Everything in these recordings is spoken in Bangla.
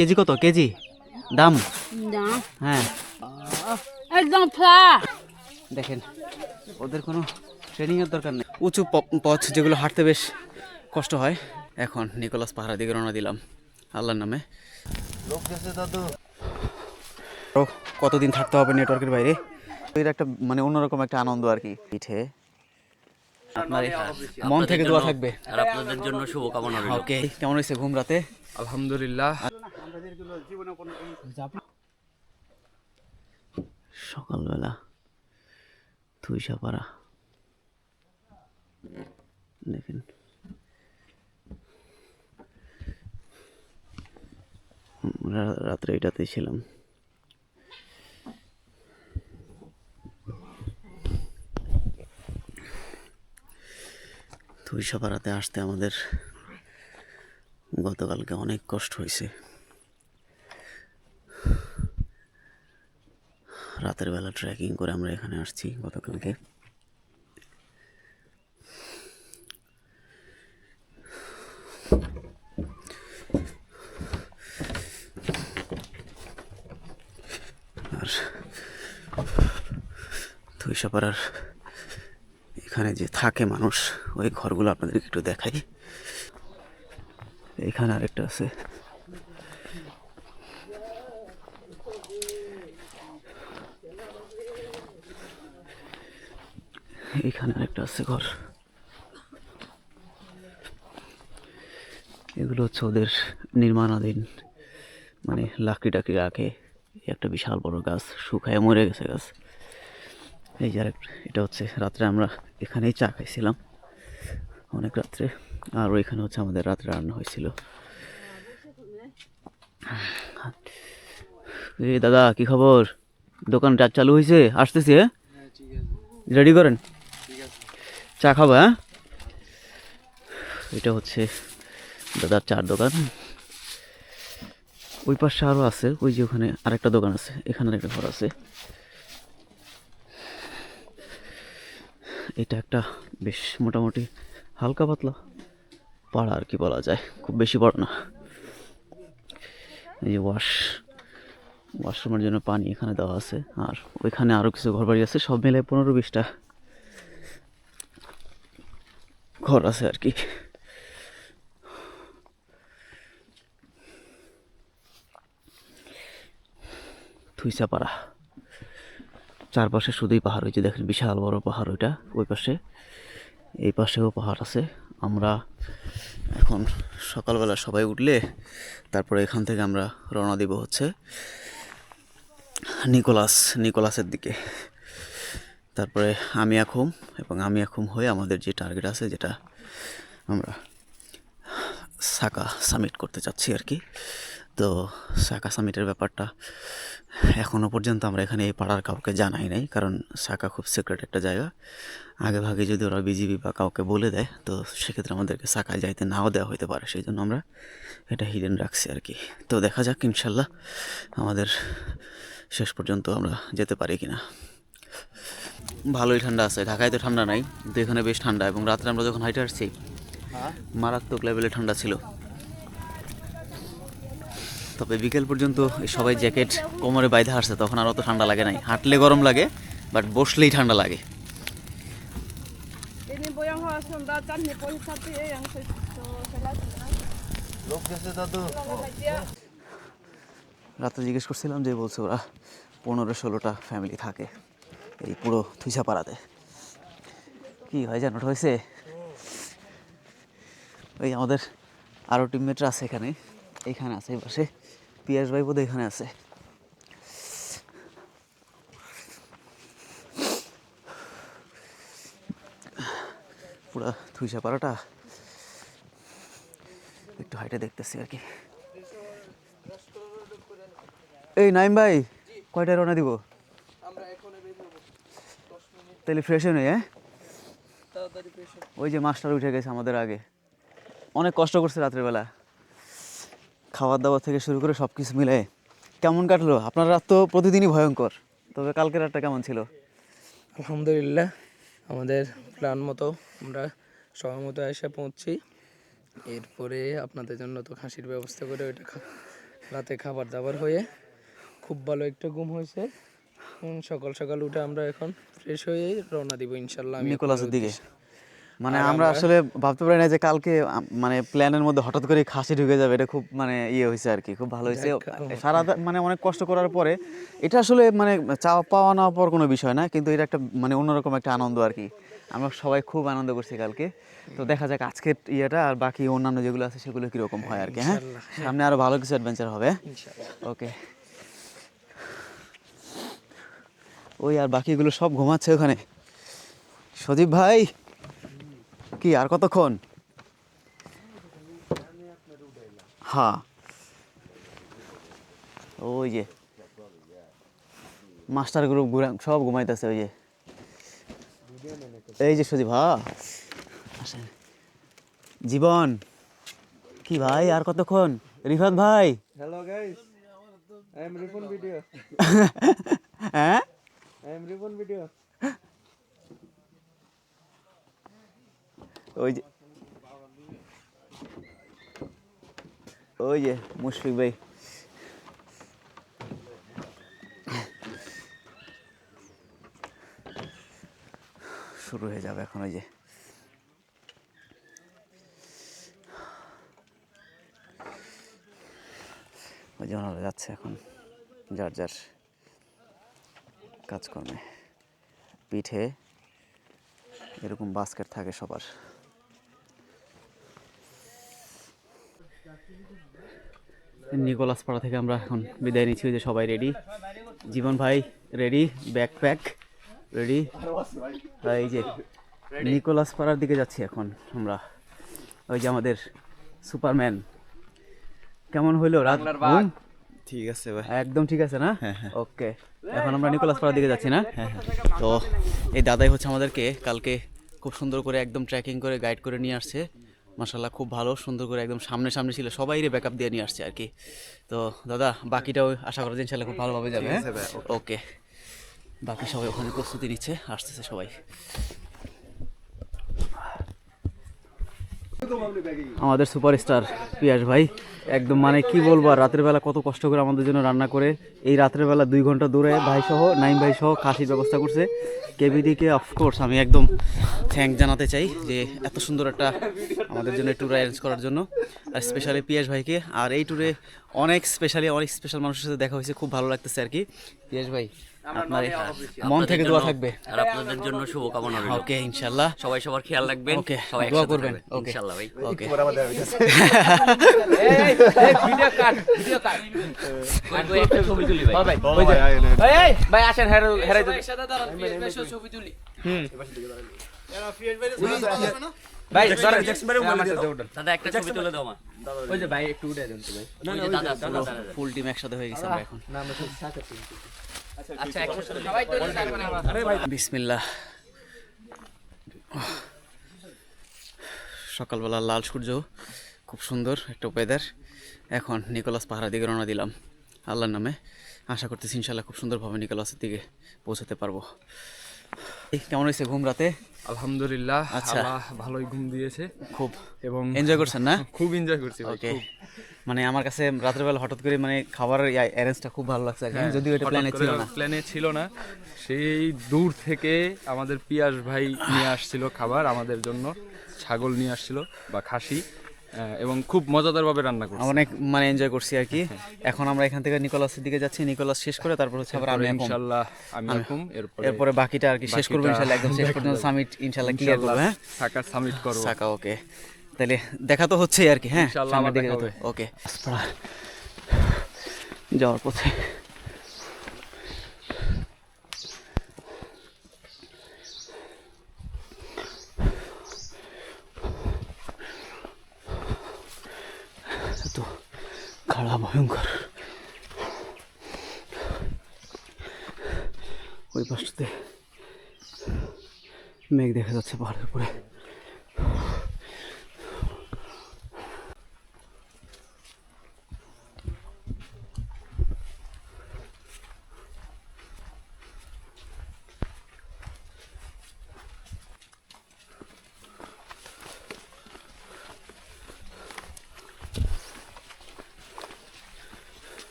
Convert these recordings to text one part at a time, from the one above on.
কেজি কত? কেজি? দাম? হ্যাঁ। একদম দেখেন ওদের কোনো ট্রেনিংয়ের দরকার নেই। উঁচু প- পথ যেগুলো হাঁটতে বেশ কষ্ট হয়। এখন নিকোলাস পাহাড়ের দিকে রওনা দিলাম। আল্লাহর নামে। কতদিন থাকতে হবে নেটওয়ার্কের বাইরে? এর একটা মানে অন্যরকম একটা আনন্দ আর কি। পিঠে। আপনার মন থেকে দোয়া থাকবে। আর আপনাদের জন্য শুভকামনা রইল। ওকে কেমন হয়েছে ঘুম রাতে? আলহামদুলিল্লাহ। সকালবেলা থুইসাপাড়া দেখেন। আমরা রাত্রে এটাতে ছিলাম। থুইসাপাড়াতে আসতে আমাদের গতকালকে অনেক কষ্ট হয়েছে। রাতের বেলা ট্রেকিং করে আমরা এখানে আসছি গতকালকে। আর থুইসাপাড়ার এখানে যে থাকে মানুষ, ওই ঘরগুলো আপনাদেরকে একটু দেখাই। এইখানে আরেকটা আছে। এখানে আরেকটা আছে ঘর। এগুলো হচ্ছে ওদের নির্মাণাধীন মানে লাকড়ি টাকড়ি রাখে একটা বিশাল বড় গাছ শুকায় মরে গেছে গাছ। এই যে এটা হচ্ছে রাত্রে আমরা এখানেই চা খাইছিলাম। অনেক রাত্রে। আর ওইখানে হচ্ছে আমাদের রাত্রে রান্না হয়েছিল। এই দাদা কি খবর? দোকানটা চালু হয়েছে আসতেছি হ্যাঁ? রেডি করেন? চা খাব হ্যাঁ? এটা হচ্ছে দাদার চার দোকান। ওই পাশে আরও আছে, ওই যে ওখানে আরেকটা দোকান আছে, এখানে একটা ঘর আছে। এটা একটা বেশ মোটামুটি হালকা পাতলা পাড়া আর কি বলা যায়, খুব বেশি বড় না। এই যে ওয়াশ, ওয়াশরুমের জন্য পানি এখানে দেওয়া আছে, আর ওইখানে আরও কিছু ঘর বাড়ি আছে, সব মিলে পনেরো বিশটা ঘর আছে আর কি। থুইসাপাড়া চারপাশে শুধুই পাহাড় হয়েছে দেখেন বিশাল বড় পাহাড় ওইটা, ওই পাশে। এই পাশেও পাহাড় আছে। আমরা এখন সকালবেলা সবাই উঠলে তারপরে এখান থেকে আমরা রওনা দিব হচ্ছে নিকোলাস, নিকোলাসের দিকে। তারপরে আমি এখন এবং আমি এখন হয়ে আমাদের যে টার্গেট আছে যেটা আমরা সাকা সামিট করতে চাচ্ছি আর কি। তো সাকা সামিটের ব্যাপারটা এখনও পর্যন্ত আমরা এখানে এই পাড়ার কাউকে জানাই নাই, কারণ সাকা খুব সিক্রেট একটা জায়গা। আগে ভাগে যদি ওরা বিজিবি বা কাউকে বলে দেয়, তো সেক্ষেত্রে আমাদেরকে সাকায় যাইতে নাও দেওয়া হতে পারে, সেই জন্য আমরা এটা হিডেন রাখছি আর কি। তো দেখা যাক, ইনশাল্লাহ আমাদের শেষ পর্যন্ত আমরা যেতে পারি কি না ভালোই ঠান্ডা আছে। ঢাকায় তো ঠান্ডা নাই কিন্তু এখানে বেশ ঠান্ডা এবং রাত্রে আমরা যখন হাইটে আসছি মারাত্মক লেভেলে ঠান্ডা ছিল। তবে বিকেল পর্যন্ত এই সবাই জ্যাকেট কোমরে বাইধে আসছে তখন আর অত ঠান্ডা লাগে নাই। হাঁটলে গরম লাগে বাট বসলেই ঠান্ডা লাগে। রাতে জিজ্ঞেস করছিলাম যে বলছে ওরা পনেরো ষোলোটা ফ্যামিলি থাকে। এই পুরো থুইসা পাড়াতে। কি হয় জানো হয়েছে ওই আমাদের আরও টিমমেটরা আছে এখানে। এইখানে আছে, এই পাশে। পিয়াস ভাই বোধ এখানে আছে। পুরা থুইসা পাড়াটা। একটু হাইটে দেখতেছি আর কি। এই নাইম ভাই, কয়টায় রওনা দিব? তাহলে ফ্রেশ হয়ে হ্যাঁ? ওই যে মাস্টার উঠে গেছে আমাদের আগে। অনেক কষ্ট করছে রাত্রেবেলা খাবার দাবার থেকে শুরু করে সব কিছু মিলে। কেমন কাটলো? আপনার রাত তো প্রতিদিনই ভয়ঙ্কর। তবে কালকের রাতটা কেমন ছিল? আলহামদুলিল্লাহ আমাদের প্ল্যান মতো আমরা সময় মতো এসে পৌঁছি। এরপরে আপনাদের জন্য তো খাসির ব্যবস্থা করে ওইটা রাতে খাবার দাবার হয়ে খুব ভালো একটা ঘুম হয়েছে। উম, সকাল সকাল উঠে আমরা এখন ফ্রেশ হয়ে রওনা দিব ইনশাল্লাহ নিকোলাসের দিকে। মানে আমরা আসলে ভাবতে পারি না যে কালকে মানে প্ল্যানের মধ্যে হঠাৎ করে খাসি ঢুকে যাবে এটা খুব মানে ইয়ে হয়েছে আর কি খুব ভালো হয়েছে। সারা মানে অনেক কষ্ট করার পরে এটা আসলে মানে চাওয়া পাওয়া না পাওয়ার কোনো বিষয় না কিন্তু এটা একটা মানে অন্যরকম একটা আনন্দ আর কি। আমরা সবাই খুব আনন্দ করছি কালকে। তো দেখা যাক আজকের ইয়েটা আর বাকি অন্যান্য যেগুলো আছে সেগুলো কীরকম হয় আর কি হ্যাঁ? সামনে আরও ভালো কিছু অ্যাডভেঞ্চার হবে। ওকে ওই আর বাকিগুলো সব ঘুমাচ্ছে ওখানে। সজীব ভাই কি আর কতক্ষণ? হ্যাঁ। ওই যে মাস্টার গ্রুপ সব ঘুমাইতেছে ওই যে। এই যে সজীব হ্যাঁ। জীবন কি ভাই আর কতক্ষণ? রিফাত ভাই। Hello guys, I am Ripon video. হ্যাঁ? Video. ওই যে ওই যে মুশফিক ভাই শুরু হয়ে যাবে এখন ওই যে ওই যে ওনারা যাচ্ছে এখন যার যার কাজকর্মে। পিঠে এরকম বাস্কেট থাকে সবার। নিকোলাস পাড়া থেকে আমরা এখন বিদায় নিচ্ছি ওই যে সবাই রেডি জীবন ভাই রেডি ব্যাকপ্যাক রেডি এই যে নিকোলাস পাড়ার দিকে যাচ্ছি এখন আমরা। ওই যে আমাদের সুপারম্যান কেমন হইল রাত? ঠিক আছে ভাই। একদম ঠিক আছে না? ওকে। এখন আমরা নিকোলাস পাড়ার দিকে যাচ্ছি না? তো এই দাদাই হচ্ছে আমাদেরকে কালকে খুব সুন্দর করে একদম ট্রেকিং করে গাইড করে নিয়ে আসছে। মাসাল্লাহ খুব ভালো সুন্দর করে একদম সামনে সামনে ছিল। সবাই রে ব্যাকআপ দিয়ে নিয়ে আসছে আর কি তো দাদা বাকিটাও আশা করা যায় ইনশাল্লাহ খুব ভালোভাবে যাবে হ্যাঁ? ওকে। বাকি সবাই ওখানে প্রস্তুতি নিচ্ছে আসতেছে সবাই। আমাদের সুপারস্টার পিয়াস ভাই, একদম মানে কি বলব রাতের বেলা কত কষ্ট করে আমাদের জন্য রান্না করে। এই রাতের বেলা দুই ঘণ্টা দূরে ভাই সহ, নাইম ভাই সহ খাসির ব্যবস্থা করছে। কেবিডিকে অফকোর্স আমি একদম থ্যাঙ্ক জানাতে চাই যে এত সুন্দর একটা আমাদের জন্য ট্যুর অ্যারেঞ্জ করার জন্য। আর স্পেশালি পিয়াস ভাইকে। আর এই ট্যুরে অনেক স্পেশালি অনেক স্পেশাল মানুষের সাথে দেখা হয়েছে, খুব ভালো লাগতেছে আর কি। পিয়াস ভাই আপনার মন থেকে দোয়া থাকবে। আর আপনাদের জন্য শুভকামনা রইল। ওকে ইনশাল্লাহ সবাই সবার খেয়াল রাখবেন ওকে সবাই দোয়া করবেন। ওকে। ইনশাআল্লাহ ভাই। ওকে। ভাই, একটা ছবি তুলি ভাই ভাই আসেন হেরে হেরে ভাই দাদা একটা ছবি তুলে দাও মা ওই যে ভাই একটু উঠে দেন তো ভাই। ফুল টিম একসাথে হয়ে গেছে আমরা এখন। আচ্ছা একসাথে বিসমিল্লাহ। সকালবেলা লাল সূর্য খুব সুন্দর একটা ওয়েদার এখন নিকোলাস পাহাড়া দিকে রওনা দিলাম। আল্লাহর নামে। আশা করতেছি ইনশাল্লাহ খুব সুন্দরভাবে নিকোলাসের দিকে পৌঁছাতে পারব। এই, কেমন হয়েছে ঘুম রাতে? আলহামদুলিল্লাহ আচ্ছা। ভালোই ঘুম দিয়েছে। খুব এবং এনজয় করছেন না? খুব এনজয় করছি ওকে মানে আমার কাছে রাতের বেলা হঠাৎ করে মানে খাবারের অ্যারেঞ্জটা খুব ভালো লাগছে আর যদিও এটা প্ল্যানে ছিল না। প্ল্যানে ছিল না। সেই দূর থেকে আমাদের পিয়াস ভাই নিয়ে আসছিল খাবার আমাদের জন্য। ছাগল নিয়ে আসছিল বা খাসি এবং খুব মজাদার ভাবে রান্না করছে। অনেক মানে এনজয় করছি আর কি। এখন আমরা এখান থেকে নিকোলাসের দিকে যাচ্ছি। নিকোলাস শেষ করে তারপর হচ্ছে আবার আমি এখন। ইনশাল্লাহ আমি এরকম এরপরে এরপরে বাকিটা আর কি শেষ করব বাকিটা ইনশাল্লাহ। একদম শেষ পর্যন্ত সামিট ইনশাল্লাহ ক্লিয়ার করব হ্যাঁ? সাকার সাবমিট করব। সাকা ওকে তাহলে দেখা তো হচ্ছেই আর কি হ্যাঁ। ওকে। যাওয়ার পথে। এত খাড়া ভয়ঙ্কর। ওই পাশটাতে মেঘ দেখা যাচ্ছে পাহাড়ের উপরে।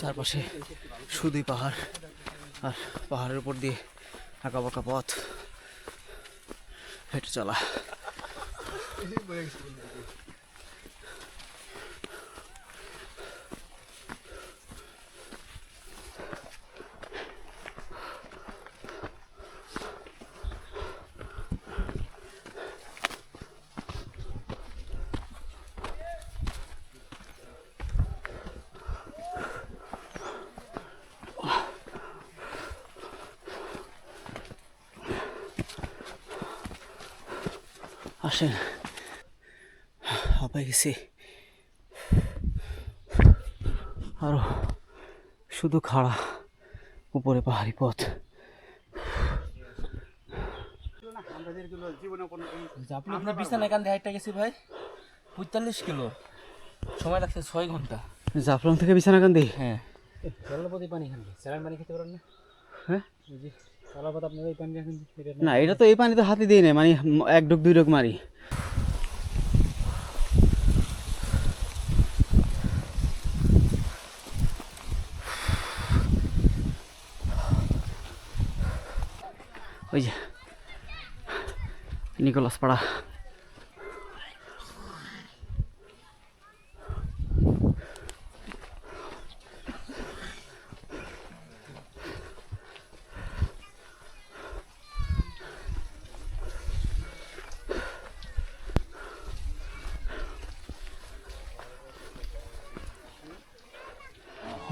চারপাশে শুধুই পাহাড় আর পাহাড়ের উপর দিয়ে আঁকা বাঁকা পথ। হেঁটে চলা। আসেন। হাঁপাই গেছি। আরও শুধু খাড়া উপরে পাহাড়ি পথ। আপনার বিছানা এখান থেকে হাইটটা গেছি ভাই? পঁয়তাল্লিশ কিলো। সময় লাগছে ছয় ঘণ্টা। জাফলং থেকে বিছানা কান্দি হ্যাঁ। জলপতি পানি এখানে স্যালাইন পানি খেতে পারেন না? হ্যাঁ? না, এটা তো এই পানিতে হাতে দিই না মানে এক ডুব দুই ডুব মারি। ওই যে, নিকোলাস পাড়া।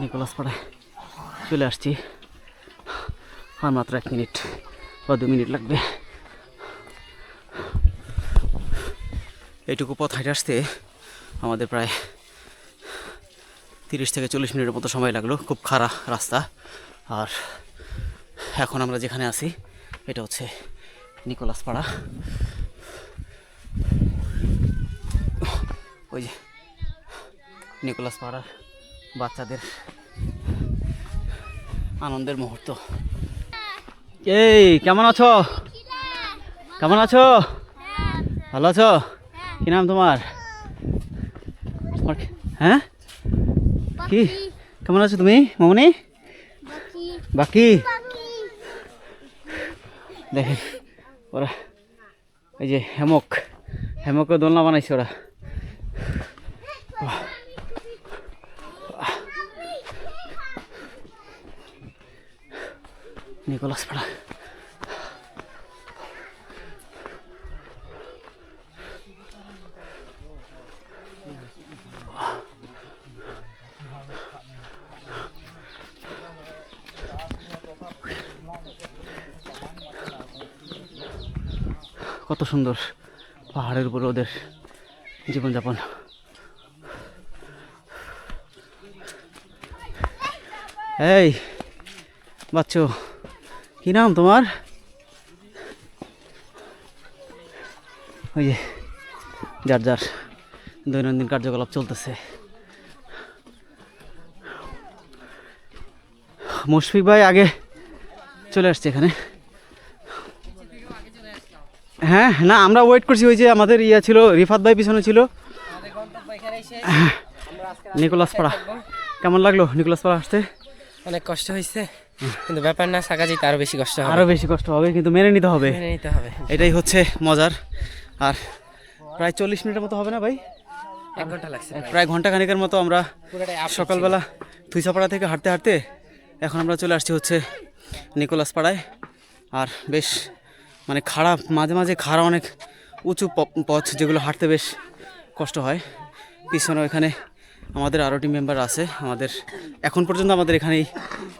নিকোলাস পাড়ায় চলে আসছি। আর মাত্র এক মিনিট বা দু মিনিট লাগবে। এইটুকু পথ হাঁটে আসতে আমাদের প্রায় তিরিশ থেকে চল্লিশ মিনিটের মতো সময় লাগল। খুব খারাপ রাস্তা। আর এখন আমরা যেখানে আছি, এটা হচ্ছে নিকোলাস পাড়া। ওই যে নিকোলাস পাড়ার বাচ্চাদের আনন্দের মুহূর্ত। এই, কেমন আছো? কেমন আছো? ভালো আছো? কি নাম তোমার? হ্যাঁ? কি? কেমন আছো তুমি, মামনি? বাকি। দেখেন, ওরা এই যে হেমক। হেমকে দোলনা বানাইছে ওরা। নিকোলাস পাড়া কত সুন্দর পাহাড়ের উপরে ওদের জীবনযাপন। এই বাচ্চু। কি নাম তোমার? ওই যে, যার যার দৈনন্দিন কার্যকলাপ চলতেছে। মুশফিক ভাই আগে চলে আসছে এখানে। হ্যাঁ না, আমরা ওয়েট করছি, ওই যে আমাদের ইয়া ছিল, রিফাত ভাই পিছনে ছিল। নিকোলাস পাড়া। কেমন লাগল নিকোলাস পাড়া আসতে? অনেক কষ্ট হয়েছে কিন্তু ব্যাপার না সাকা যেতে আরও বেশি কষ্ট হবে। আরও বেশি কষ্ট হবে কিন্তু মেনে নিতে হবে। মেনে নিতে হবে। এটাই হচ্ছে মজার। আর প্রায় চল্লিশ মিনিটের মতো হবে না ভাই? এক ঘণ্টা লাগছে প্রায়। ঘণ্টা খানিকের মতো আমরা সকালবেলা থুইসাপাড়া থেকে হাঁটতে হাঁটতে এখন আমরা চলে আসছি হচ্ছে নিকোলাস পাড়ায় আর বেশ মানে খারাপ মাঝে মাঝে খাড়া অনেক উঁচু পথ যেগুলো হাঁটতে বেশ কষ্ট হয়। পিছনে এখানে আমাদের আরও টিম মেম্বার আছে আমাদের এখন পর্যন্ত আমাদের এখানেই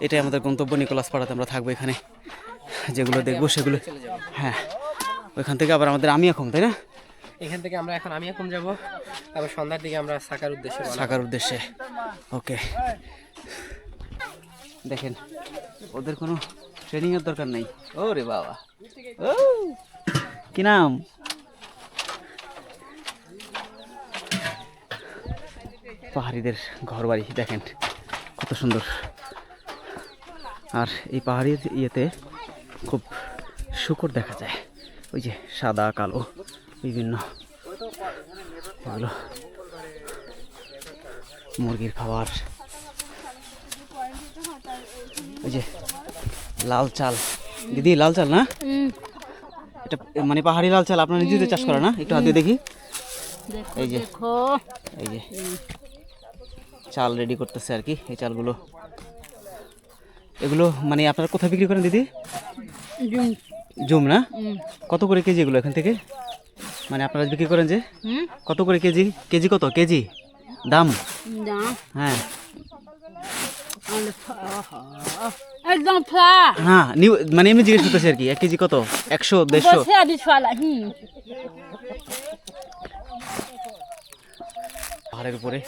এটাই আমাদের গন্তব্য নিকোলাস পাড়াতে আমরা থাকব এখানে। যেগুলো দেখব সেগুলো হ্যাঁ ওইখান থেকে আবার আমাদের আমি এখন তাই না? এখান থেকে আমরা এখন আমি এখন যাব তারপর সন্ধ্যার দিকে আমরা সাকার উদ্দেশ্যে সাকার উদ্দেশ্যে ওকে। দেখেন ওদের কোনো ট্রেনিংয়ের দরকার নেই। ও রে বাবা। ও কি নাম? পাহাড়িদের ঘর বাড়ি দেখেন কত সুন্দর। আর এই পাহাড়ির ইয়েতে খুব শুকর দেখা যায়। ওই যে সাদা কালো বিভিন্ন এগুলো। মুরগির খাবার। ওই যে লাল চাল। দিদি লাল চাল না? এটা মানে পাহাড়ি লাল চাল আপনার নিজেদের চাষ করা না? একটু হাতে দেখি। এই যে। এই যে। চাল রেডি করতেছে আর কি এই চালগুলো। এগুলো মানে আপনারা কোথায় বিক্রি করেন দিদি? জুম। না? কত করে কেজি এগুলো এখান থেকে? মানে আপনারা বিক্রি করেন যে? কত করে কেজি? কেজি কত? কেজি? দাম? হ্যাঁ। একদম হ্যাঁ নিউ- মানে এমনি জিজ্ঞেস করতেছি আর কি এক কেজি কত? একশো দেড়শো? পাহাড়ের উপরে।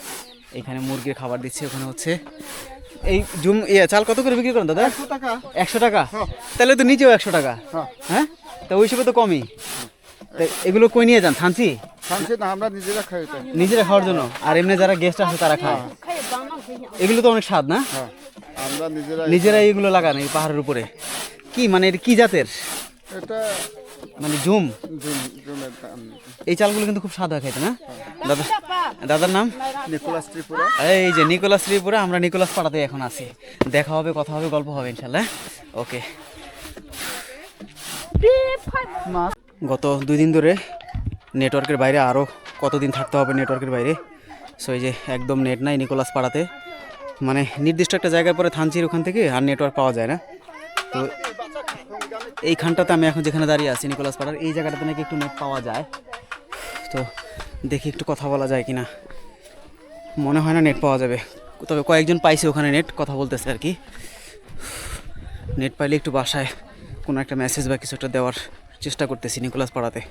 এখানে মুরগির খাবার দিচ্ছে ওখানে হচ্ছে এই জুম ইয়ে চাল কত করে বিক্রি করেন দাদা? একশো টাকা। তাহলে তো নিচেও একশো টাকা। হ্যাঁ। তা ওই হিসেবে তো কমই। এগুলো কই নিয়ে যান? না আমরা নিজেরা খাই নিজেরা খাওয়ার জন্য। আর এমনি যারা গেস্ট আসে তারা খায়। এগুলো তো অনেক স্বাদ না? হ্যাঁ। আমরা নিজেরা নিজেরা এগুলো লাগান এই পাহাড়ের উপরে। কি মানে এটা কি জাতের? এটা মানে জুম এই চালগুলো কিন্তু খুব হয় খাইতে না? দাদা দাদার নাম? নিকোলাস ত্রিপুরা। এই যে নিকোলাস শ্রীপুরে আমরা নিকোলাস পাড়াতে এখন আছি। দেখা হবে কথা হবে গল্প হবে ইনশাল্লাহ ওকে। গত দুই দিন ধরে নেটওয়ার্কের বাইরে আরও কতদিন থাকতে হবে নেটওয়ার্কের বাইরে? সো এই যে একদম নেট নাই নিকোলাস পাড়াতে। মানে নির্দিষ্ট একটা জায়গার পরে থানচির ওখান থেকে আর নেটওয়ার্ক পাওয়া যায় না। তো এইখানটাতে আমি এখন যেখানে দাঁড়িয়ে আছি, নিকোলাস পাড়ার, এই জায়গাটাতে নাকি একটু নেট পাওয়া যায়। তো দেখি একটু কথা বলা যায় কি না মনে হয় না নেট পাওয়া যাবে। তবে কয়েকজন পাইছে ওখানে নেট কথা বলতেছে আর কি। নেট পাইলে একটু বাসায় কোনো একটা মেসেজ বা কিছু একটা দেওয়ার চেষ্টা করতেছি নিকোলাস পাড়াতে।